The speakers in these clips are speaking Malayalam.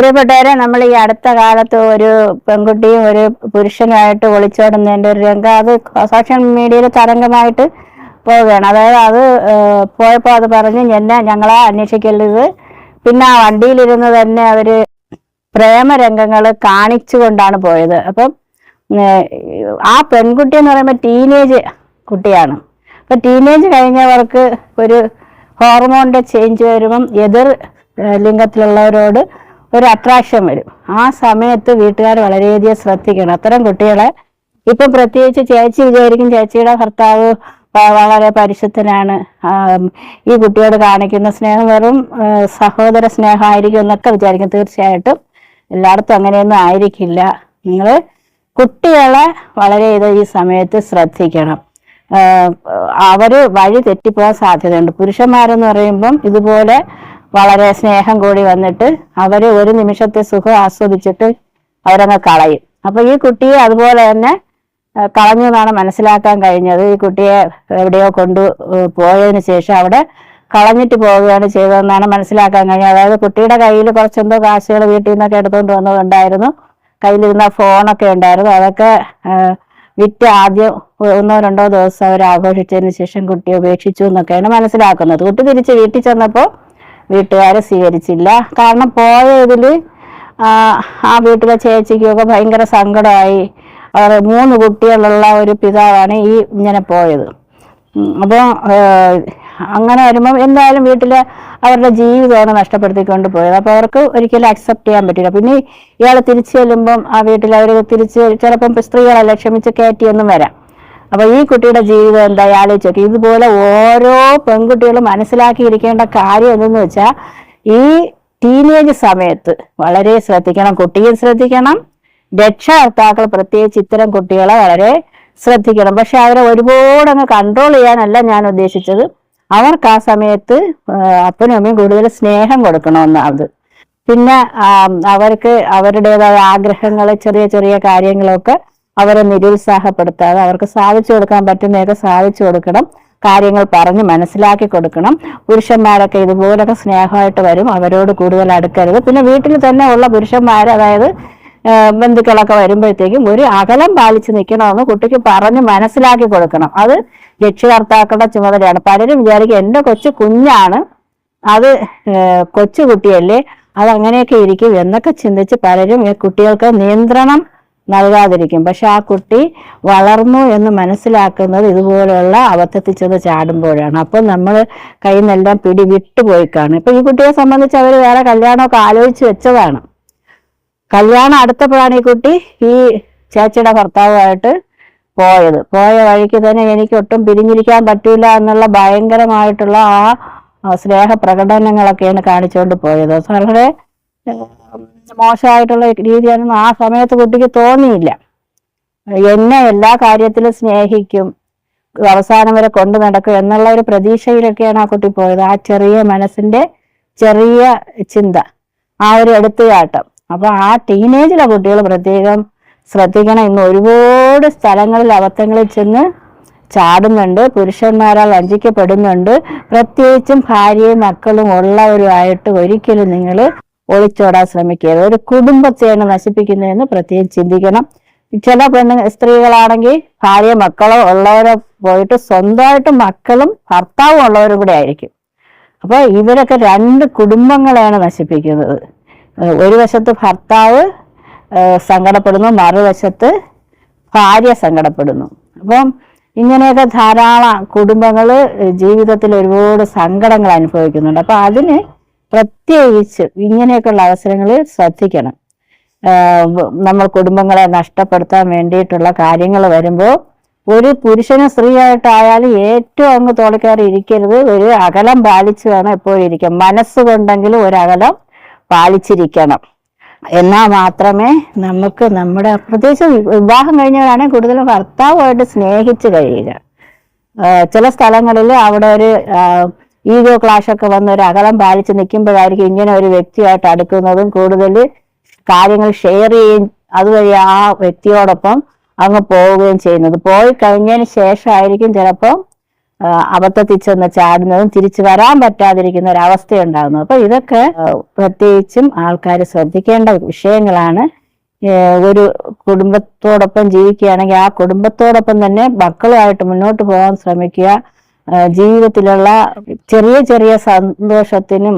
പ്രിയപ്പെട്ടവരെ നമ്മൾ ഈ അടുത്ത കാലത്ത് ഒരു പെൺകുട്ടിയും ഒരു പുരുഷനുമായിട്ട് ഒളിച്ചോടുന്നതിന്റെ ഒരു രംഗം അത് സോഷ്യൽ മീഡിയയിൽ തരംഗമായിട്ട് പോവുകയാണ്. അതായത് അത് പോയപ്പോ പോയപ്പോൾ അത് പറഞ്ഞ് എന്നെ ഞങ്ങളെ അന്വേഷിക്കരുത്. പിന്നെ ആ വണ്ടിയിലിരുന്ന് തന്നെ അവർ പ്രേമരംഗങ്ങൾ കാണിച്ചുകൊണ്ടാണ് പോയത്. അപ്പം ആ പെൺകുട്ടി എന്ന് പറയുമ്പോൾ ടീനേജ് കുട്ടിയാണ്. അപ്പൊ ടീനേജ് കഴിഞ്ഞവർക്ക് ഒരു ഹോർമോണിന്റെ ചേഞ്ച് വരുമ്പം എതിർ ലിംഗത്തിലുള്ളവരോട് ഒരു അട്രാക്ഷൻ വരും. ആ സമയത്ത് വീട്ടുകാർ വളരെയധികം ശ്രദ്ധിക്കണം. അത്തരം കുട്ടികളെ ഇപ്പൊ പ്രത്യേകിച്ച് ചേച്ചി വിചാരിക്കും ചേച്ചിയുടെ ഭർത്താവ് വളരെ പരിശുദ്ധനാണ്. ഈ കുട്ടിയോട് കാണിക്കുന്ന സ്നേഹം വെറും സഹോദര സ്നേഹമായിരിക്കും എന്നൊക്കെ വിചാരിക്കും. തീർച്ചയായിട്ടും എല്ലായിടത്തും അങ്ങനെയൊന്നും ആയിരിക്കില്ല. നിങ്ങൾ കുട്ടികളെ വളരെ ഇത് ഈ സമയത്ത് ശ്രദ്ധിക്കണം. അവർ വഴി തെറ്റിപ്പോകാൻ സാധ്യതയുണ്ട്. പുരുഷന്മാരെന്ന് പറയുമ്പം ഇതുപോലെ വളരെ സ്നേഹം കൂടി വന്നിട്ട് അവർ ഒരു നിമിഷത്തെ സുഖം ആസ്വദിച്ചിട്ട് അവരങ്ങ് കളയും. അപ്പൊ ഈ കുട്ടിയെ അതുപോലെ തന്നെ കളഞ്ഞു എന്നാണ് മനസ്സിലാക്കാൻ കഴിഞ്ഞത്. ഈ കുട്ടിയെ എവിടെയോ കൊണ്ടു പോയതിന് ശേഷം അവിടെ കളഞ്ഞിട്ട് പോവുകയാണ് ചെയ്തതെന്നാണ് മനസ്സിലാക്കാൻ കഴിഞ്ഞത്. അതായത് കുട്ടിയുടെ കയ്യിൽ കുറച്ചെന്തോ കാശുകൾ വീട്ടിൽ നിന്നൊക്കെ എടുത്തുകൊണ്ട് വന്നതുണ്ടായിരുന്നു. കയ്യിലിരുന്ന ഫോണൊക്കെ ഉണ്ടായിരുന്നു. അതൊക്കെ വിറ്റ് ആദ്യം ഒന്നോ രണ്ടോ ദിവസം അവർ ആഘോഷിച്ചതിന് ശേഷം കുട്ടിയെ ഉപേക്ഷിച്ചു എന്നൊക്കെയാണ് മനസ്സിലാക്കുന്നത്. കുട്ടി തിരിച്ച് വീട്ടിൽ ചെന്നപ്പോൾ വീട്ടുകാരെ സ്വീകരിച്ചില്ല. കാരണം പോയതിൽ ആ ആ വീട്ടിലെ ചേച്ചിക്കൊക്കെ ഭയങ്കര സങ്കടമായി. അവർ മൂന്ന് കുട്ടികളുള്ള ഒരു പിതാവാണ് ഈ ഇങ്ങനെ പോയത്. അപ്പോൾ അങ്ങനെ വരുമ്പം എന്തായാലും വീട്ടിൽ അവരുടെ ജീവിതമാണ് നഷ്ടപ്പെടുത്തിക്കൊണ്ട് പോയത്. അപ്പോൾ അവർക്ക് ഒരിക്കലും അക്സെപ്റ്റ് ചെയ്യാൻ പറ്റില്ല പിന്നെ ഇയാൾ തിരിച്ചു ചെല്ലുമ്പം ആ വീട്ടിൽ അവർ തിരിച്ച് ചിലപ്പം സ്ത്രീകളെ ക്ഷമിച്ച് കയറ്റിയൊന്നും വരാം. അപ്പൊ ഈ കുട്ടിയുടെ ജീവിതം എന്താ? ആലോചിച്ചോക്കെ. ഇതുപോലെ ഓരോ പെൺകുട്ടികളും മനസ്സിലാക്കിയിരിക്കേണ്ട കാര്യം എന്തെന്ന് വെച്ചാൽ ഈ ടീനേജ് സമയത്ത് വളരെ ശ്രദ്ധിക്കണം. കുട്ടിയും ശ്രദ്ധിക്കണം. രക്ഷകർത്താക്കൾ പ്രത്യേകിച്ച് ഇത്തരം കുട്ടികളെ വളരെ ശ്രദ്ധിക്കണം. പക്ഷെ അവരെ ഒരുപാട് അങ്ങ് കൺട്രോൾ ചെയ്യാനല്ല ഞാൻ ഉദ്ദേശിച്ചത്. അവർക്ക് ആ സമയത്ത് അപ്പനും അമ്മയും കൂടുതൽ സ്നേഹം കൊടുക്കണമെന്നാണ് പിന്നെ അവർക്ക് അവരുടേതായ ആഗ്രഹങ്ങൾ ചെറിയ ചെറിയ കാര്യങ്ങളൊക്കെ അവരെ നിരുത്സാഹപ്പെടുത്താതെ അവർക്ക് സാധിച്ചു കൊടുക്കാൻ പറ്റുന്നതൊക്കെ സാധിച്ചു കൊടുക്കണം. കാര്യങ്ങൾ പറഞ്ഞ് മനസ്സിലാക്കി കൊടുക്കണം. പുരുഷന്മാരൊക്കെ ഇതുപോലൊക്കെ സ്നേഹമായിട്ട് വരും. അവരോട് കൂടുതൽ അടുക്കരുത്. പിന്നെ വീട്ടിൽ തന്നെ ഉള്ള പുരുഷന്മാർ അതായത് ബന്ധുക്കളൊക്കെ വരുമ്പോഴത്തേക്കും ഒരു അകലം പാലിച്ച് നിൽക്കണമെന്ന് കുട്ടിക്ക് പറഞ്ഞ് മനസ്സിലാക്കി കൊടുക്കണം. അത് രക്ഷകർത്താക്കളുടെ ചുമതലയാണ്. പലരും വിചാരിക്കും എന്റെ കൊച്ചു കുഞ്ഞാണ്. അത് കൊച്ചുകുട്ടിയല്ലേ. കൊച്ചു കുട്ടിയല്ലേ അത് അങ്ങനെയൊക്കെ ഇരിക്കും എന്നൊക്കെ ചിന്തിച്ച് പലരും കുട്ടികൾക്ക് നിയന്ത്രണം നൽകാതിരിക്കും. പക്ഷെ ആ കുട്ടി വളർന്നു എന്ന് മനസ്സിലാക്കുന്നത് ഇതുപോലെയുള്ള അബദ്ധത്തിൽ ചെന്ന് ചാടുമ്പോഴാണ്. അപ്പം നമ്മൾ കയ്യിൽ നിന്നെല്ലാം പിടി വിട്ടുപോയി കാണും ഇപ്പൊ ഈ കുട്ടിയെ സംബന്ധിച്ച് അവർ വേറെ കല്യാണമൊക്കെ ആലോചിച്ച് വെച്ചതാണ്. കല്യാണം അടുത്തപ്പോഴാണ് ഈ കുട്ടി ഈ ചേച്ചിയുടെ ഭർത്താവുമായിട്ട് പോയത്. പോയ വഴിക്ക് തന്നെ എനിക്ക് ഒട്ടും പിരിഞ്ഞിരിക്കാൻ പറ്റില്ല എന്നുള്ള ഭയങ്കരമായിട്ടുള്ള ആ സ്നേഹ പ്രകടനങ്ങളൊക്കെയാണ് കാണിച്ചുകൊണ്ട് പോയത്. വളരെ മോശമായിട്ടുള്ള രീതിയാണെന്ന് ആ സമയത്ത് കുട്ടിക്ക് തോന്നിയില്ല. എന്നെ എല്ലാ കാര്യത്തിലും സ്നേഹിക്കും അവസാനം വരെ കൊണ്ടു നടക്കും എന്നുള്ള ഒരു പ്രതീക്ഷയിലൊക്കെയാണ് ആ കുട്ടി പോയത്. ആ ചെറിയ മനസ്സിന്റെ ചെറിയ ചിന്ത ആ ഒരു എടുത്തുകാട്ടം അപ്പൊ ആ ടീനേജിലെ കുട്ടികൾ പ്രത്യേകം ശ്രദ്ധിക്കണം. ഇന്ന് ഒരുപാട് സ്ഥലങ്ങളിൽ അബദ്ധങ്ങളിൽ ചെന്ന് ചാടുന്നുണ്ട് പുരുഷന്മാരാൽ വഞ്ചിക്കപ്പെടുന്നുണ്ട് പ്രത്യേകിച്ചും ഭാര്യയും മക്കളും ഉള്ളവരുമായിട്ട് ഒരിക്കലും നിങ്ങൾ ഒളിച്ചോടാൻ ശ്രമിക്കരുത്. ഒരു കുടുംബത്തെയാണ് നശിപ്പിക്കുന്നതെന്ന് പ്രത്യേകം ചിന്തിക്കണം. ചില പെണ്ണു സ്ത്രീകളാണെങ്കിൽ ഭാര്യ മക്കളോ ഉള്ളവരോ പോയിട്ട് സ്വന്തമായിട്ട് മക്കളും ഭർത്താവും ഉള്ളവരും കൂടെ ആയിരിക്കും. അപ്പൊ ഇവരൊക്കെ രണ്ട് കുടുംബങ്ങളെയാണ് നശിപ്പിക്കുന്നത്. ഒരു വശത്ത് ഭർത്താവ് സങ്കടപ്പെടുന്നു മറുവശത്ത് ഭാര്യ സങ്കടപ്പെടുന്നു. അപ്പം ഇങ്ങനെയൊക്കെ ധാരാളം കുടുംബങ്ങൾ ജീവിതത്തിൽ ഒരുപാട് സങ്കടങ്ങൾ അനുഭവിക്കുന്നുണ്ട്. അപ്പൊ അതിന് പ്രത്യേകിച്ച് ഇങ്ങനെയൊക്കെയുള്ള അവസരങ്ങളിൽ ശ്രദ്ധിക്കണം. നമ്മൾ കുടുംബങ്ങളെ നഷ്ടപ്പെടുത്താൻ വേണ്ടിയിട്ടുള്ള കാര്യങ്ങൾ വരുമ്പോൾ ഒരു പുരുഷനും സ്ത്രീയായിട്ടായാലും ഏറ്റവും അങ്ങ് തോളിക്കയറി ഇരിക്കരുത്. ഒരു അകലം പാലിച്ചു വേണം എപ്പോഴും ഇരിക്കാം മനസ്സുകൊണ്ടെങ്കിലും ഒരു അകലം പാലിച്ചിരിക്കണം. എന്നാൽ മാത്രമേ നമുക്ക് നമ്മുടെ പ്രത്യേകിച്ച് വിവാഹം കഴിഞ്ഞവരാണെങ്കിൽ കൂടുതലും ഭർത്താവുമായിട്ട് സ്നേഹിച്ച് കഴിയുക. ചില സ്ഥലങ്ങളിൽ അവിടെ ഒരു ഈഗോ ക്ലാഷ് ഒക്കെ വന്ന് ഒരു അകലം പാലിച്ച് നിൽക്കുമ്പോഴായിരിക്കും ഇങ്ങനെ ഒരു വ്യക്തിയായിട്ട് അടുക്കുന്നതും കൂടുതൽ കാര്യങ്ങൾ ഷെയർ ചെയ്യുകയും അതുവഴി ആ വ്യക്തിയോടൊപ്പം അങ്ങ് പോവുകയും ചെയ്യുന്നത്. പോയി കഴിഞ്ഞതിന് ശേഷമായിരിക്കും ചിലപ്പോൾ അബദ്ധത്തിൽ ചെന്ന് ചാടുന്നതും തിരിച്ചു വരാൻ പറ്റാതിരിക്കുന്ന ഒരു ഉണ്ടാകുന്നത് അപ്പൊ ഇതൊക്കെ പ്രത്യേകിച്ചും ആൾക്കാർ ശ്രദ്ധിക്കേണ്ട വിഷയങ്ങളാണ്. ഒരു കുടുംബത്തോടൊപ്പം ജീവിക്കുകയാണെങ്കിൽ ആ കുടുംബത്തോടൊപ്പം തന്നെ മക്കളുമായിട്ട് മുന്നോട്ട് പോകാൻ ശ്രമിക്കുക. ജീവിതത്തിലുള്ള ചെറിയ ചെറിയ സന്തോഷത്തിനും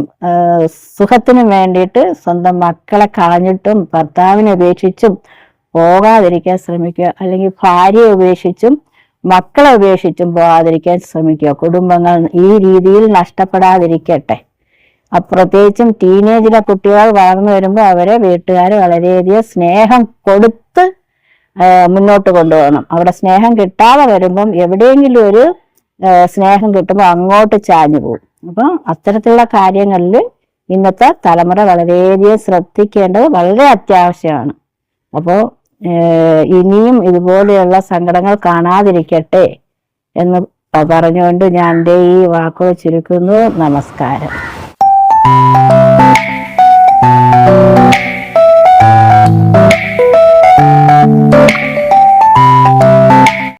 സുഖത്തിനും വേണ്ടിയിട്ട് സ്വന്തം മക്കളെ കളഞ്ഞിട്ടും ഭർത്താവിനെ ഉപേക്ഷിച്ചും പോകാതിരിക്കാൻ ശ്രമിക്കുക. അല്ലെങ്കിൽ ഭാര്യയെ ഉപേക്ഷിച്ചും മക്കളെ ഉപേക്ഷിച്ചും പോകാതിരിക്കാൻ ശ്രമിക്കുക. കുടുംബങ്ങൾ ഈ രീതിയിൽ നഷ്ടപ്പെടാതിരിക്കട്ടെ. പ്രത്യേകിച്ചും ടീനേജിലെ കുട്ടികൾ വളർന്നു വരുമ്പോൾ അവരെ വീട്ടുകാർ വളരെയധികം സ്നേഹം കൊടുത്ത് മുന്നോട്ട് കൊണ്ടുപോകണം. അവിടെ സ്നേഹം കിട്ടാതെ വരുമ്പം എവിടെയെങ്കിലും ഒരു സ്നേഹം കിട്ടുമ്പോൾ അങ്ങോട്ട് ചാഞ്ഞു പോകും. അപ്പം അത്തരത്തിലുള്ള കാര്യങ്ങളിൽ ഇന്നത്തെ തലമുറ വളരെയധികം ശ്രദ്ധിക്കേണ്ടത് വളരെ അത്യാവശ്യമാണ്. അപ്പോൾ ഇനിയും ഇതുപോലെയുള്ള സങ്കടങ്ങൾ കാണാതിരിക്കട്ടെ എന്ന് പറഞ്ഞുകൊണ്ട് ഞാൻ എന്റെ ഈ വാക്കുകൾ ചുരുക്കുന്നു. നമസ്കാരം.